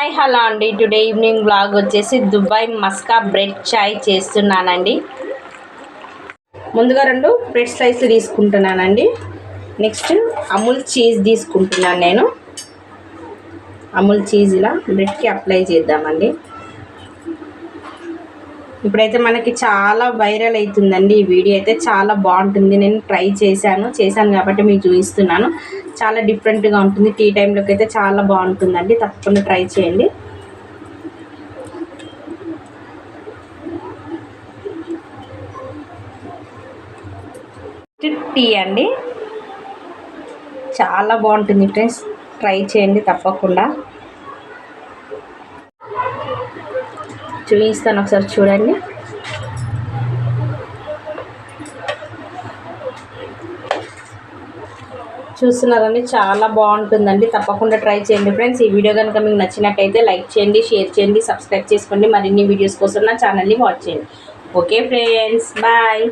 Hi hello అండి. Today evening blog వచ్చేసి Dubai maska bread chai చేస్తున్నానండి. ముందుగా రెండు బ్రెడ్ స్లైస్లు తీసుకుంటున్నానండి. నెక్స్ట్ అమూల్ చీజ్ తీసుకుంటున్నాను నేను. అమూల్ చీజ్ ఇలా బ్రెడ్కి అప్లై చేద్దామండి. ఇప్పుడైతే మనకి చాలా వైరల్ అవుతుందండి ఈ వీడియో అయితే. చాలా బాగుంటుంది. నేను ట్రై చేశాను చేశాను కాబట్టి మీకు చూపిస్తున్నాను. చాలా డిఫరెంట్గా ఉంటుంది. టీ టైంలోకి అయితే చాలా బాగుంటుందండి. తప్పకుండా ట్రై చేయండి. టీ అండి. చాలా బాగుంటుంది ఫ్రెండ్స్. ట్రై చేయండి తప్పకుండా. చూపిస్తాను ఒకసారి చూడండి. చూస్తున్నారండి చాలా బాగుంటుందండి. తప్పకుండా ట్రై చేయండి ఫ్రెండ్స్. ఈ వీడియో కనుక మీకు నచ్చినట్టయితే లైక్ చేయండి షేర్ చేయండి సబ్స్క్రైబ్ చేసుకోండి. మరిన్ని వీడియోస్ కోసం నా ఛానల్ని వాచ్ చేయండి. Okay friends bye.